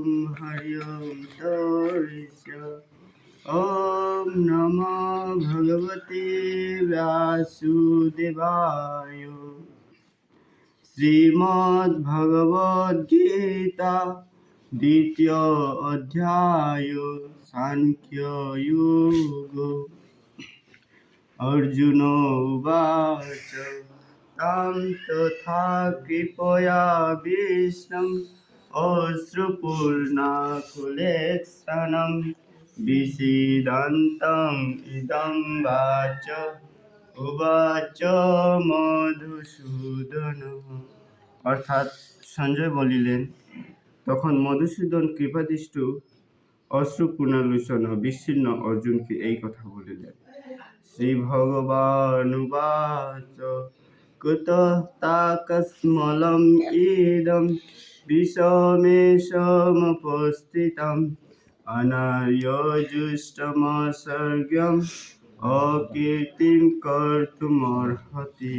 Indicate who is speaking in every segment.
Speaker 1: Om Hari Om Sarita Om Nama Bhagavate Vasudevaya Srimad Bhagavad Gita দ্বিতীয় অধ্যায় সাংখ্য যোগ অর্জুন উবাচ বিষ্ণম অশ্রুপূর্ণাকুলেক্ষণম বিষিদন্তম ইদম বাচ উবাচ মধুসূদন অর্থাৎ সঞ্জয় বলিলেন, তখন মধুসূদন কৃপাদৃষ্ট অশ্রুপূর্ণালোচন বিচ্ছিন্ন অর্জুনকে এই কথা বলিলেন। শ্রী ভগবানুবাচ কুতস্তাকস্মলম ইদম বিষমেশমুপস্থিতম অনার্যজুষ্টমসর্গম অকীর্তিম কর্তুমর্হতি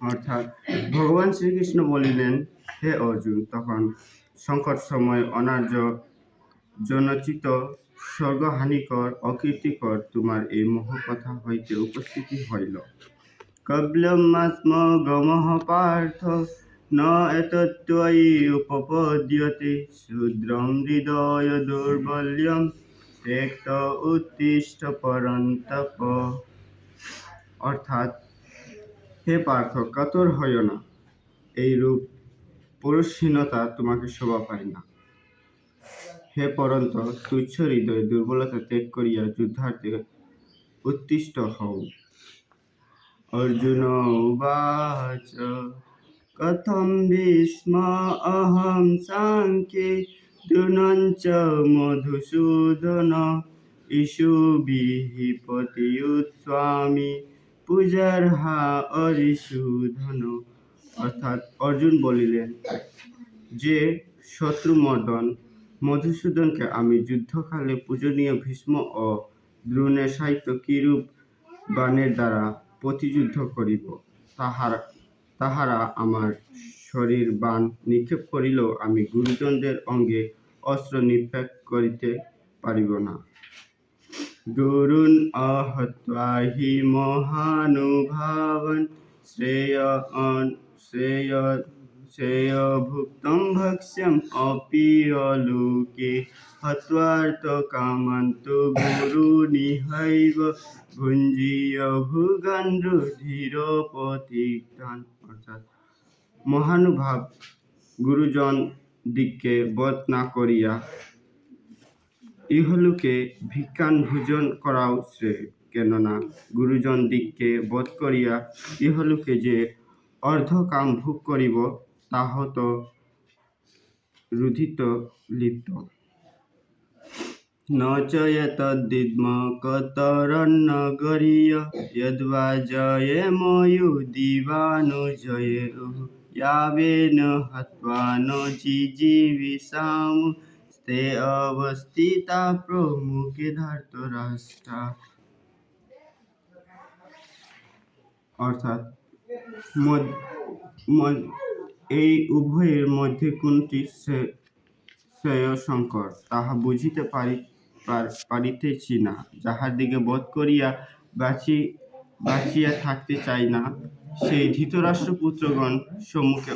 Speaker 1: অর্থাৎ ভগবান শ্রীকৃষ্ণ বলিলেন হে অর্জুন, তখন সংকট সময় অনার্য জনচিত স্বর্গহানিকর অকীর্তিকর তোমার এই মোহকথা হইতে উপস্থিতি হইল। কবলমাস্ম গমঃ পার্থ ন এতত্ত্বয়ি উপপদ্যতে শূদ্রম হৃদয় দুর্বল্যম ত্যক্ত উত্তিষ্ঠ পরন্তপ। অর্থাৎ, হে পার্থ কাতর হয় না। এই রূপ পুরুষহীনতা তোমাকে শোভা পায় না। হে পরন্ত, তুচ্ছ হৃদয় দুর্বলতা ত্যাগ করিয়া যুদ্ধার্থে উত্তিষ্ঠ হও। অর্জুন উবাচ। কথম ভীষ্ম অহম সাংখ্যে দুনঞ্চ মধুসূদন ইষুবিহি পতিউৎস্বামী পূজার্হা অরিসূধন অর্থাৎ অর্জুন বলিলেন যে শত্রুমর্দন মধুসূদনকে আমি যুদ্ধকালে পূজনীয় ভীষ্ম ও দ্রোণের সাহিত্য কিরূপ বাণের দ্বারা প্রতিযুদ্ধ করিব, তাহারা তাহারা আমার শরীর বাণ নিক্ষেপ করিলেও আমি গুরুজনদের অঙ্গে অস্ত্র নিক্ষেপ করিতে পারিব না। গুরুন অহত্বা হি মহানুভাবন শ্রেয় শ্রেয় শ্রেয়ভুক্তং ভক্ষ্যম অপিয়লোকে হত্বার্থকামন্তু গুরুনিহৈব ভুঞ্জীয় ভুগান রুধির প্রতিষ্ঠান অর্থাৎ মহানুভাব গুরুজন দিককে বধ না করিয়া ইহলোকে ভিক্ষান ভোজন করাও শ্রেয়। কেননা গুরুজন দিককে বধ করিয়া ইহলোকে যে অর্ধকাম ভোগ করিব তাহ তো রুধিত লিপ্ত। ন চ এতদ্বিদ্ম কতরন্নগরীয় যদ্বা জয়েম দিবানুজয়েয়ুঃ यावेन हत्वा न जिजीविषाम ते অবস্থিতা প্রমুখে ধার্তরাষ্ট্রা অর্থাৎ মদ- মদ- এই উভয়ের মধ্যে কোনটি শ্রে- শ্রেয়ঃশঙ্কর তাহা বুঝিতে পারি পার- পারিতেছি না। যাহার দিকে বোধ করিয়া বাঁচি, বাঁচিয়া থাকতে চাই না, সেই ধৃতরাষ্ট্র পুত্রগণ সম্মুখে